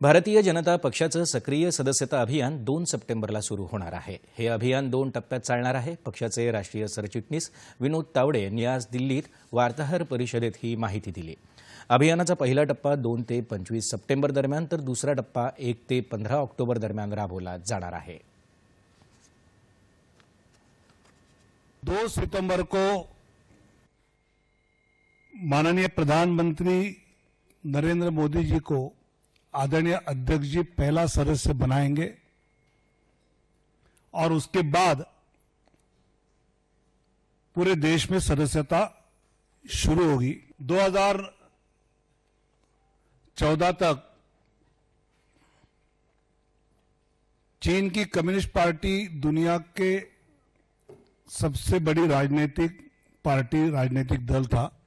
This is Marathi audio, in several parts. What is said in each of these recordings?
भारतीय जनता पक्षाचं सक्रिय सदस्यता अभियान दोन सप्टेंबरला सुरू होणार आहे. हे अभियान दोन टप्प्यात चालणार आहे. पक्षाचे राष्ट्रीय सरचिटणीस विनोद तावडे यांनी आज दिल्लीत वार्ताहर परिषदेत ही माहिती दिली. अभियानाचा पहिला टप्पा दोन ते पंचवीस सप्टेंबर दरम्यान तर दुसरा टप्पा एक ते पंधरा ऑक्टोबर दरम्यान राबवला जाणार आहे. दो सितंबर को माननीय प्रधानमंत्री नरेंद्र मोदी जी को आदरणीय अध्यक्ष जी पहला सदस्य बनाएँगे और उसके बाद पूरे देश में सदस्यता शुरू होगी। 2014 तक चीन की कम्युनिस्ट पार्टी दुनिया के सबसे बड़ी राजनीतिक पार्टी, राजनीतिक दल था।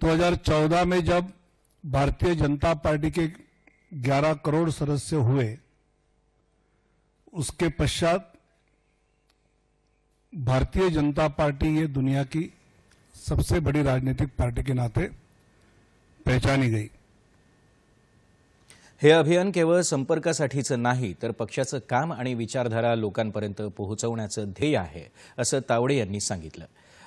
2014 में जब भारतीय जनता पार्टी के 11 करोड़ सदस्य हुए। उसके पश्चात भारतीय जनता पार्टी ये दुनिया की सबसे बड़ी राजनीतिक पार्टी के नाते पहचानी गई। हे अभियान केवळ संपर्कासाठीचं नाही तर पक्षाचं काम आणि विचारधारा लोकांपर्यंत पोहोचवण्याचं ध्येय आहे असं तावडे यांनी सांगितलं.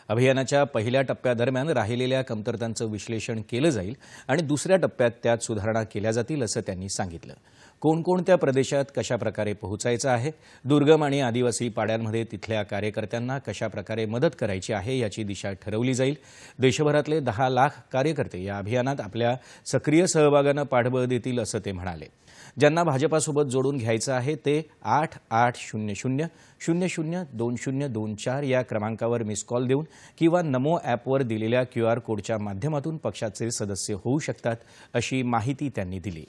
अभियानाच्या पहिल्या टप्प्यादरम्यान राहिलेल्या कमतरतांचं विश्लेषण केलं जाईल आणि दुसऱ्या टप्प्यात त्यात सुधारणा केल्या जातील असं त्यांनी सांगितलं. कोणकोणत्या प्रदेशात कशाप्रकारे पोहोचायचं आहे? दुर्गम आणि आदिवासी पाड्यांमध्ये तिथल्या कार्यकर्त्यांना कशाप्रकारे मदत करायची आहे याची दिशा ठरवली जाईल. देशभरातले दहा लाख कार्यकर्ते या अभियानात आपल्या सक्रिय सहभागानं पाठबळ देतील असं ते म्हणाले. ज्यांना भाजपासोबत जोडून घ्यायचं आहे ते आठ आठ शून्य शून्य शून्य शून्य दोन शून्य दोन चार या क्रमांकावर मिस कॉल देऊन किंवा नमो ॲपवर दिलेल्या क्यू आर कोडच्या माध्यमातून पक्षाचे सदस्य होऊ शकतात अशी माहिती त्यांनी दिली.